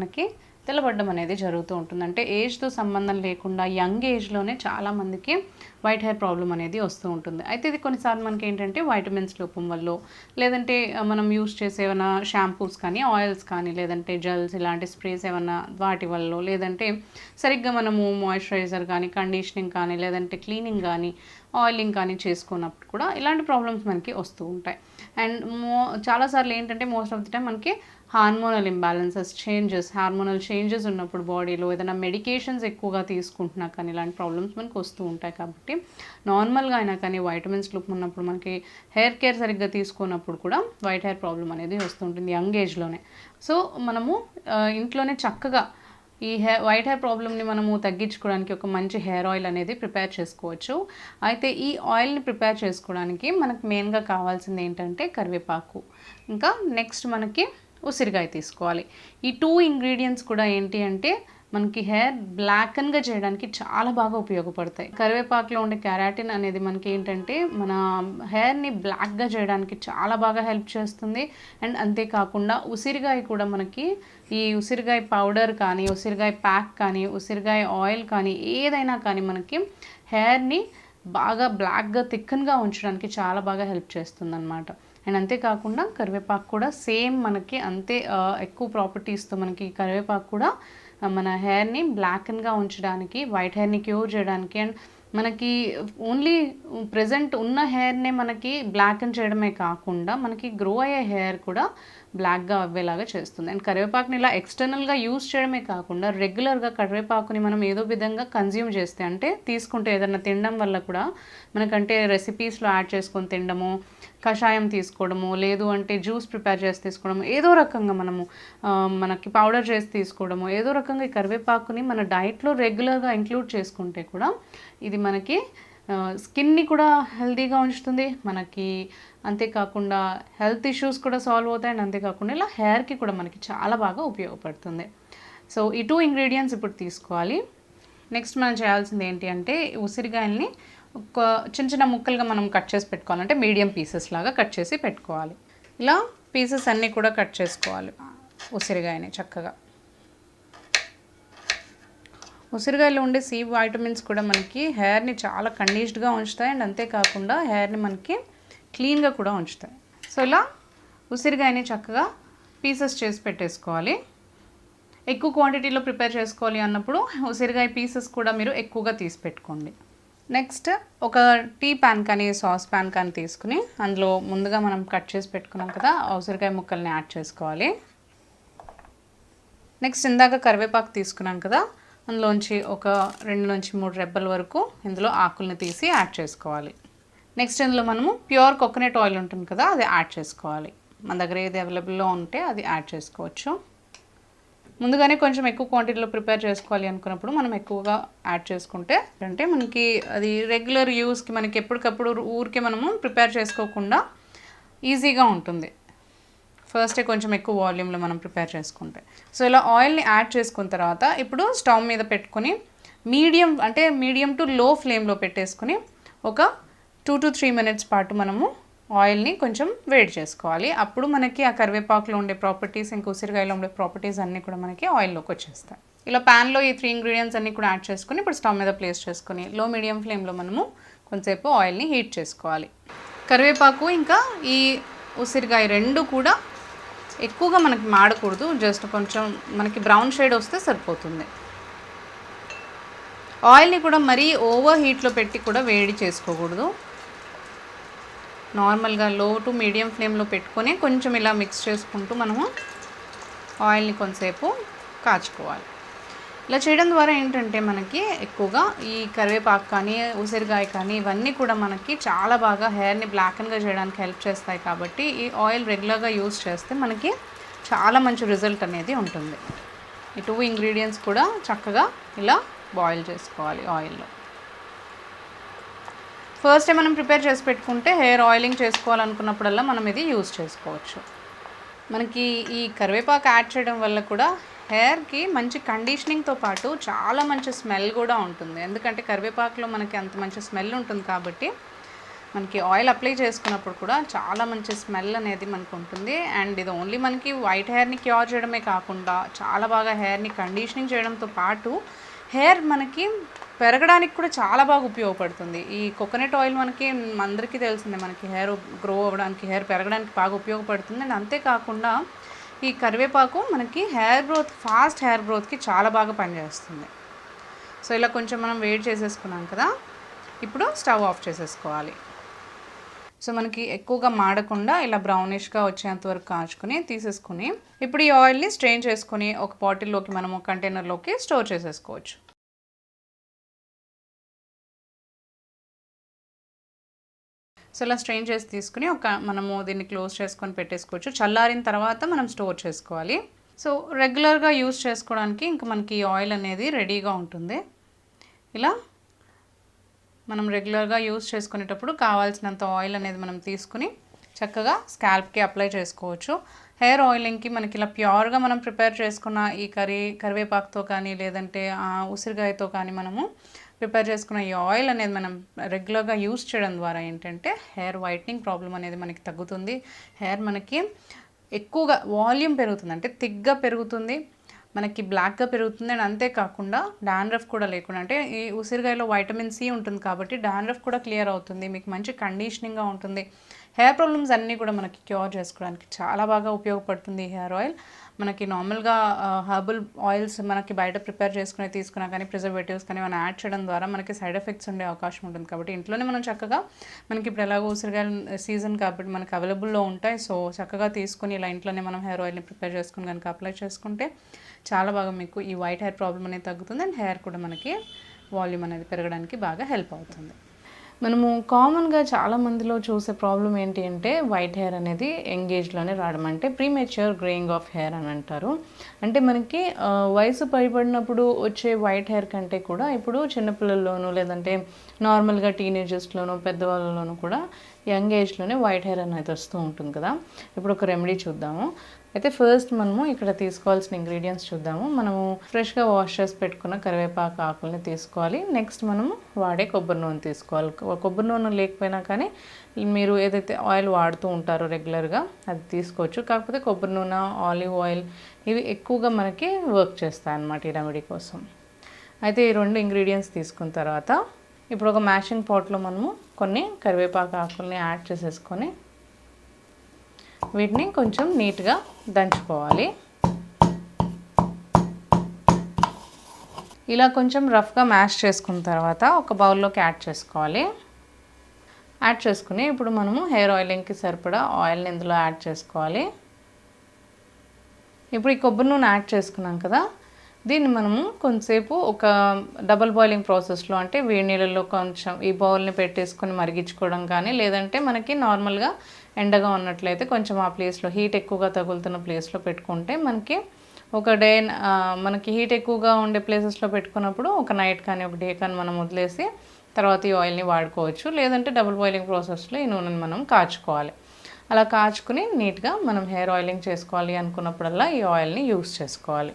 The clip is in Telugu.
మనకి తెల్లబడ్డం అనేది జరుగుతూ ఉంటుంది. అంటే ఏజ్తో సంబంధం లేకుండా యంగ్ ఏజ్లోనే చాలామందికి వైట్ హెయిర్ ప్రాబ్లం అనేది వస్తూ ఉంటుంది. అయితే ఇది కొన్నిసార్లు మనకి ఏంటంటే వైటమిన్స్ లోపం వల్ల లేదంటే మనం యూస్ చేసే ఏమైనా షాంపూస్ కానీ ఆయిల్స్ కానీ లేదంటే జెల్స్ ఇలాంటి స్ప్రేస్ ఏమైనా వాటి వల్ల లేదంటే సరిగ్గా మనము మాయిశ్చరైజర్ కానీ కండిషనింగ్ కానీ లేదంటే క్లీనింగ్ కానీ ఆయిలింగ్ కానీ చేసుకున్నప్పుడు కూడా ఇలాంటి ప్రాబ్లమ్స్ మనకి వస్తూ ఉంటాయి. అండ్ మో చాలాసార్లు ఏంటంటే మోస్ట్ ఆఫ్ ది టైం మనకి hormonal imbalances changes hormonal changes ఉన్నప్పుడు బాడీలో ఏదైనా మెడికేషన్స్ ఎక్కువగా తీసుకుంటున్నా కానీ ఇలాంటి ప్రాబ్లమ్స్ మనకు వస్తూ ఉంటాయి కాబట్టి నార్మల్గా అయినా కానీ వైటమిన్స్ లుక్ ఉన్నప్పుడు మనకి హెయిర్ కేర్ సరిగ్గా తీసుకున్నప్పుడు కూడా వైట్ హెయిర్ ప్రాబ్లం అనేది వస్తుంటుంది యంగ్ ఏజ్లోనే. సో మనము ఇంట్లోనే చక్కగా ఈ హెయిర్ వైట్ హెయిర్ ప్రాబ్లమ్ని మనము తగ్గించుకోవడానికి ఒక మంచి హెయిర్ ఆయిల్ అనేది ప్రిపేర్ చేసుకోవచ్చు. అయితే ఈ ఆయిల్ని ప్రిపేర్ చేసుకోవడానికి మనకు మెయిన్గా కావాల్సింది ఏంటంటే కరివేపాకు. ఇంకా నెక్స్ట్ మనకి ఉసిరికాయ తీసుకోవాలి. ఈ టూ ఇంగ్రీడియంట్స్ కూడా ఏంటి అంటే మనకి హెయిర్ బ్లాకన్గా చేయడానికి చాలా బాగా ఉపయోగపడతాయి. కరివేపాకులో ఉండే క్యారాటిన్ అనేది మనకి ఏంటంటే మన హెయిర్ని బ్లాక్గా చేయడానికి చాలా బాగా హెల్ప్ చేస్తుంది. అండ్ అంతేకాకుండా ఉసిరికాయ కూడా మనకి ఈ ఉసిరికాయ పౌడర్ కానీ ఉసిరికాయ ప్యాక్ కానీ ఉసిరికాయ ఆయిల్ కానీ ఏదైనా కానీ మనకి హెయిర్ని బాగా బ్లాక్గా థిక్కన్గా ఉంచడానికి చాలా బాగా హెల్ప్ చేస్తుంది అనమాట అండ్ అంతేకాకుండా కరివేపాకు కూడా సేమ్ మనకి అంతే ఎక్కువ ప్రాపర్టీస్తో మనకి కరివేపాకు కూడా మన హెయిర్ని బ్లాక్గా ఉంచడానికి వైట్ హెయిర్ని క్యూర్ చేయడానికి అండ్ మనకి ఓన్లీ ప్రజెంట్ ఉన్న హెయిర్నే మనకి బ్లాక్ చేయడమే కాకుండా మనకి గ్రో అయ్యే హెయిర్ కూడా బ్లాక్గా అవ్వేలాగా చేస్తుంది. అండ్ కరివేపాకుని ఇలా ఎక్స్టర్నల్గా యూస్ చేయడమే కాకుండా రెగ్యులర్గా కరివేపాకుని మనం ఏదో విధంగా కన్జ్యూమ్ చేస్తే అంటే తీసుకుంటే ఏదైనా తినడం వల్ల కూడా మనకంటే రెసిపీస్లో యాడ్ చేసుకొని తినడము కషాయం తీసుకోవడము లేదు అంటే జ్యూస్ ప్రిపేర్ చేసి తీసుకోవడము ఏదో రకంగా మనము మనకి పౌడర్ చేసి తీసుకోవడము ఏదో రకంగా ఈ కరివేపాకుని మన డైట్లో రెగ్యులర్గా ఇంక్లూడ్ చేసుకుంటే కూడా ఇది మనకి స్కిన్ని కూడా హెల్తీగా ఉంచుతుంది. మనకి అంతేకాకుండా హెల్త్ ఇష్యూస్ కూడా సాల్వ్ అవుతాయి. అండ్ అంతేకాకుండా ఇలా హెయిర్కి కూడా మనకి చాలా బాగా ఉపయోగపడుతుంది. సో ఈ టూ ఇంగ్రీడియంట్స్ ఇప్పుడు తీసుకోవాలి. నెక్స్ట్ మనం చేయాల్సింది ఏంటి అంటే ఉసిరికాయల్ని ఒక చిన్న చిన్న ముక్కలుగా మనం కట్ చేసి పెట్టుకోవాలంటే మీడియం పీసెస్ లాగా కట్ చేసి పెట్టుకోవాలి. ఇలా పీసెస్ అన్నీ కూడా కట్ చేసుకోవాలి. ఉసిరికాయని చక్కగా. ఉసిరికాయలో ఉండే సి వైటమిన్స్ కూడా మనకి హెయిర్ని చాలా కండిష్డ్గా ఉంచుతాయి. అండ్ అంతేకాకుండా హెయిర్ని మనకి క్లీన్గా కూడా ఉంచుతాయి. సో ఇలా ఉసిరికాయని చక్కగా పీసెస్ చేసి పెట్టేసుకోవాలి. ఎక్కువ క్వాంటిటీలో ప్రిపేర్ చేసుకోవాలి అన్నప్పుడు ఉసిరికాయ పీసెస్ కూడా మీరు ఎక్కువగా తీసి పెట్టుకోండి. నెక్స్ట్ ఒక టీ ప్యాన్ కానీ సాస్ ప్యాన్ కానీ తీసుకుని అందులో ముందుగా మనం కట్ చేసి పెట్టుకున్నాం కదా ఉసిరికాయ ముక్కల్ని యాడ్ చేసుకోవాలి. నెక్స్ట్ ఇందాక కరివేపాకు తీసుకున్నాం కదా అందులోంచి ఒక రెండు నుంచి మూడు రెబ్బల వరకు ఇందులో ఆకుల్ని తీసి యాడ్ చేసుకోవాలి. నెక్స్ట్ ఇందులో మనము ప్యూర్ కోకోనట్ ఆయిల్ ఉంటుంది కదా అది యాడ్ చేసుకోవాలి. మన దగ్గర ఏది అవైలబుల్లో ఉంటే అది యాడ్ చేసుకోవచ్చు. ముందుగానే కొంచెం ఎక్కువ క్వాంటిటీలో ప్రిపేర్ చేసుకోవాలి అనుకున్నప్పుడు మనం ఎక్కువగా యాడ్ చేసుకుంటే అంటే మనకి అది రెగ్యులర్ యూస్కి మనకి ఎప్పటికప్పుడు ఊరికే మనము ప్రిపేర్ చేసుకోకుండా ఈజీగా ఉంటుంది. ఫస్టే కొంచెం ఎక్కువ వాల్యూమ్లో మనం ప్రిపేర్ చేసుకుంటే. సో ఇలా ఆయిల్ని యాడ్ చేసుకున్న తర్వాత ఇప్పుడు స్టవ్ మీద పెట్టుకొని మీడియం అంటే మీడియం టు లో ఫ్లేమ్లో పెట్టేసుకుని ఒక టూ టు త్రీ మినిట్స్ పాటు మనము ఆయిల్ని కొంచెం వేడి చేసుకోవాలి. అప్పుడు మనకి ఆ కరివేపాకులో ఉండే ప్రాపర్టీస్ ఇంకా ఉసిరికాయలో ఉండే ప్రాపర్టీస్ అన్నీ కూడా మనకి ఆయిల్లోకి వచ్చేస్తాయి. ఇలా ప్యాన్లో ఈ త్రీ ఇంగ్రీడియంట్స్ అన్నీ కూడా యాడ్ చేసుకుని ఇప్పుడు స్టవ్ మీద ప్లేస్ చేసుకొని లో మీడియం ఫ్లేమ్లో మనము కొంతసేపు ఆయిల్ని హీట్ చేసుకోవాలి. కరివేపాకు ఇంకా ఈ ఉసిరికాయ రెండు కూడా ఎక్కువగా మనకి మాడకూడదు. జస్ట్ కొంచెం మనకి బ్రౌన్ షేడ్ వస్తే సరిపోతుంది. ఆయిల్ని కూడా మరీ ఓవర్ హీట్లో పెట్టి కూడా వేడి చేసుకోకూడదు. నార్మల్గా లో టు మీడియం ఫ్లేమ్లో పెట్టుకొని కొంచెం ఇలా మిక్స్ చేసుకుంటూ మనము ఆయిల్ని కొంతసేపు కాచుకోవాలి. ఇలా చేయడం ద్వారా ఏంటంటే మనకి ఎక్కువగా ఈ కరివేపాకు కానీ ఉసిరికాయ కానీ ఇవన్నీ కూడా మనకి చాలా బాగా హెయిర్ని బ్లాకన్గా చేయడానికి హెల్ప్ చేస్తాయి కాబట్టి ఈ ఆయిల్ రెగ్యులర్గా యూస్ చేస్తే మనకి చాలా మంచి రిజల్ట్ అనేది ఉంటుంది. ఈ టూ ఇంగ్రీడియంట్స్ కూడా చక్కగా ఇలా బాయిల్ చేసుకోవాలి ఆయిల్లో ఫస్ట్ టైం మనం ప్రిపేర్ చేసి పెట్టుకుంటే హెయిర్ ఆయిలింగ్ చేసుకోవాలనుకున్నప్పుడల్లా మనం ఇది యూజ్ చేసుకోవచ్చు. మనకి ఈ కరివేపాకు యాడ్ చేయడం వల్ల కూడా హెయిర్కి మంచి కండిషనింగ్తో పాటు చాలా మంచి స్మెల్ కూడా ఉంటుంది. ఎందుకంటే కరివేపాకులో మనకి అంత మంచి స్మెల్ ఉంటుంది కాబట్టి మనకి ఆయిల్ అప్లై చేసుకున్నప్పుడు కూడా చాలా మంచి స్మెల్ అనేది మనకు ఉంటుంది. అండ్ ఇది ఓన్లీ మనకి వైట్ హెయిర్ని క్యూర్ చేయడమే కాకుండా చాలా బాగా హెయిర్ని కండిషనింగ్ చేయడంతో పాటు హెయిర్ మనకి పెరగడానికి కూడా చాలా బాగా ఉపయోగపడుతుంది. ఈ కోకోనట్ ఆయిల్ మనకి అందరికీ తెలిసిందే మనకి హెయిర్ గ్రో అవ్వడానికి హెయిర్ పెరగడానికి బాగా ఉపయోగపడుతుంది. అండ్ అంతేకాకుండా ఈ కరివేపాకు మనకి హెయిర్ గ్రోత్ ఫాస్ట్ హెయిర్ గ్రోత్కి చాలా బాగా పనిచేస్తుంది. సో ఇలా కొంచెం మనం వేడి చేసేసుకున్నాం కదా ఇప్పుడు స్టవ్ ఆఫ్ చేసేసుకోవాలి. సో మనకి ఎక్కువగా మాడకుండా ఇలా బ్రౌనిష్గా వచ్చేంత వరకు కాచుకొని తీసేసుకుని ఇప్పుడు ఈ ఆయిల్ని స్ట్రెయిన్ చేసుకుని ఒక బాటిల్లోకి మనము కంటైనర్లోకి స్టోర్ చేసేసుకోవచ్చు. సో ఇలా స్ట్రెయిన్ చేసి తీసుకుని ఒక మనము దీన్ని క్లోజ్ చేసుకొని పెట్టేసుకోవచ్చు. చల్లారిన తర్వాత మనం స్టోర్ చేసుకోవాలి. సో రెగ్యులర్గా యూస్ చేసుకోవడానికి ఇంకా మనకి ఆయిల్ అనేది రెడీగా ఉంటుంది. ఇలా మనం రెగ్యులర్గా యూస్ చేసుకునేటప్పుడు కావాల్సినంత ఆయిల్ అనేది మనం తీసుకుని చక్కగా స్కాల్ప్కి అప్లై చేసుకోవచ్చు. హెయిర్ ఆయిలింగ్కి మనకి ఇలా ప్యూర్గా మనం ప్రిపేర్ చేసుకున్న ఈ కర్రీ కరివేపాకుతో కానీ లేదంటే ఉసిరికాయతో కానీ మనము ప్రిపేర్ చేసుకున్న ఈ ఆయిల్ అనేది మనం రెగ్యులర్గా యూస్ చేయడం ద్వారా ఏంటంటే హెయిర్ వైట్నింగ్ ప్రాబ్లం అనేది మనకి తగ్గుతుంది. హెయిర్ మనకి ఎక్కువగా వాల్యూమ్ పెరుగుతుంది. అంటే థిక్గా పెరుగుతుంది. మనకి బ్లాక్గా పెరుగుతుంది అండ్ అంతేకాకుండా డాండ్రఫ్ కూడా లేకుండా అంటే ఈ ఉసిరికాయలో వైటమిన్ సి ఉంటుంది కాబట్టి డాండ్రఫ్ కూడా క్లియర్ అవుతుంది. మీకు మంచి కండిషనింగ్గా ఉంటుంది. హెయిర్ ప్రాబ్లమ్స్ అన్నీ కూడా మనకి క్యూర్ చేసుకోవడానికి చాలా బాగా ఉపయోగపడుతుంది ఈ హెయిర్ ఆయిల్. మనకి నార్మల్గా హర్బల్ ఆయిల్స్ మనకి బయట ప్రిపేర్ చేసుకునే తీసుకున్నా కానీ ప్రిజర్వేటివ్స్ కానీ మనం యాడ్ చేయడం ద్వారా మనకి సైడ్ ఎఫెక్ట్స్ ఉండే అవకాశం ఉంటుంది. కాబట్టి ఇంట్లోనే మనం చక్కగా మనకి ఇప్పుడు ఎలాగో ఉసిరికాయ సీజన్ కాబట్టి మనకి అవైలబుల్లో ఉంటాయి. సో చక్కగా తీసుకుని ఇలా ఇంట్లోనే మనం హెయిర్ ఆయిల్ని ప్రిపేర్ చేసుకుని కనుక అప్లై చేసుకుంటే చాలా బాగా మీకు ఈ వైట్ హెయిర్ ప్రాబ్లం అనేది తగ్గుతుంది. అండ్ హెయిర్ కూడా మనకి వాల్యూమ్ అనేది పెరగడానికి బాగా హెల్ప్ అవుతుంది. మనము కామన్గా చాలా మందిలో చూసే ప్రాబ్లం ఏంటి అంటే వైట్ హెయిర్ అనేది ఎంగేజ్లోనే రావడం. అంటే ప్రీమెచ్యూర్ గ్రేయింగ్ ఆఫ్ హెయిర్ అని అంటారు. అంటే మనకి వయసు పైబడినప్పుడు వచ్చే వైట్ హెయిర్ కంటే కూడా ఇప్పుడు చిన్నపిల్లల్లోనూ లేదంటే నార్మల్గా టీనేజర్స్లోనూ పెద్దవాళ్ళలోనూ కూడా యంగ్ ఏజ్లోనే వైట్ హెయిర్ అనేది వస్తూ ఉంటుంది కదా. ఇప్పుడు ఒక రెమెడీ చూద్దాము. అయితే ఫస్ట్ మనము ఇక్కడ తీసుకోవాల్సిన ఇంగ్రీడియంట్స్ చూద్దాము. మనము ఫ్రెష్గా వాష్ చేసి పెట్టుకున్న కరివేపాకు ఆకుల్ని తీసుకోవాలి. నెక్స్ట్ మనము వాడే కొబ్బరి నూనె తీసుకోవాలి. కొబ్బరి నూనె లేకపోయినా కానీ మీరు ఏదైతే ఆయిల్ వాడుతూ ఉంటారో రెగ్యులర్గా అది తీసుకోవచ్చు. కాకపోతే కొబ్బరి నూనె ఆలివ్ ఆయిల్ ఇవి ఎక్కువగా మనకి వర్క్ చేస్తాయి అన్నమాట ఈ రెమెడీ కోసం. అయితే ఈ రెండు ఇంగ్రీడియంట్స్ తీసుకున్న తర్వాత ఇప్పుడు ఒక మ్యాషింగ్ పాట్లో మనము కొన్ని కరివేపాకు ఆకుల్ని యాడ్ చేసేసుకొని వీటిని కొంచెం నీట్గా దంచుకోవాలి. ఇలా కొంచెం రఫ్గా మ్యాష్ చేసుకున్న తర్వాత ఒక బౌల్లోకి యాడ్ చేసుకోవాలి. యాడ్ చేసుకుని ఇప్పుడు మనము హెయిర్ ఆయిలింగ్కి సరిపడా ఆయిల్ని ఇందులో యాడ్ చేసుకోవాలి. ఇప్పుడు ఈ కొబ్బరి నూనె యాడ్ చేసుకున్నాం కదా దీన్ని మనము కొంతసేపు ఒక డబల్ బాయిలింగ్ ప్రాసెస్లో అంటే వేడి నీళ్ళల్లో కొంచెం ఈ బౌల్ని పెట్టేసుకొని మరిగించుకోవడం కానీ లేదంటే మనకి నార్మల్గా ఎండగా ఉన్నట్లయితే కొంచెం ఆ ప్లేస్లో హీట్ ఎక్కువగా తగులుతున్న ప్లేస్లో పెట్టుకుంటే మనకి ఒక డే మనకి హీట్ ఎక్కువగా ఉండే ప్లేసెస్లో పెట్టుకున్నప్పుడు ఒక నైట్ కానీ ఒక డే కానీ మనం వదిలేసి తర్వాత ఈ ఆయిల్ని వాడుకోవచ్చు. లేదంటే డబుల్ బాయిలింగ్ ప్రాసెస్లో ఈ నూనెని మనం కాచుకోవాలి. అలా కాచుకుని నీట్గా మనం హెయిర్ ఆయిలింగ్ చేసుకోవాలి అనుకున్నప్పుడల్లా ఈ ఆయిల్ని యూస్ చేసుకోవాలి.